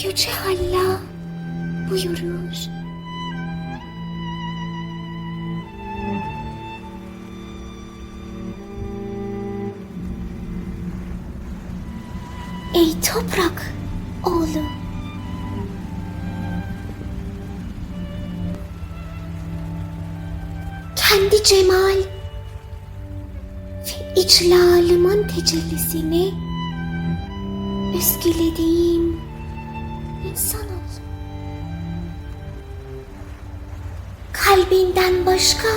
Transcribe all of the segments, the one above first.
Yüce Allah buyurur. Ey toprak oğlu. Kendi cemal ve iclalımın tecellisini özgülediğim insan ol. Kalbinden başka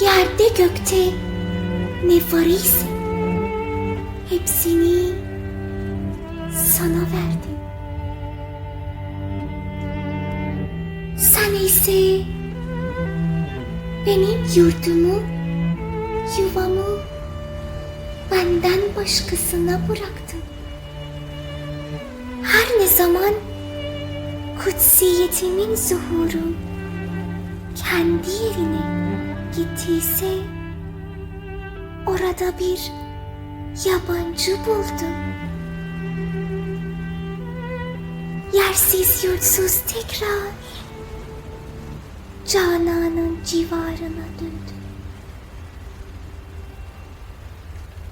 yerde gökte ne var ise hepsini sana verdim. Sen ise benim yurdumu, yuvamı benden başkasına bıraktın. Zaman kutsiyetimin zuhuru kendi yerine gittiyse orada bir yabancı buldum. Yersiz yurtsuz tekrar Canan'ın civarına döndüm.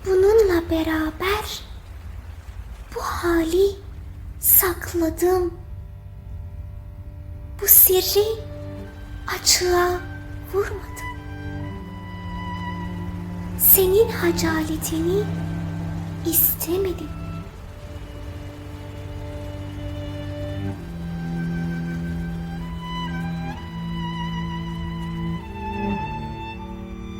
Bununla beraber bu hali sakladım. Bu sirri açığa vurmadım. Senin hacaletini istemedim.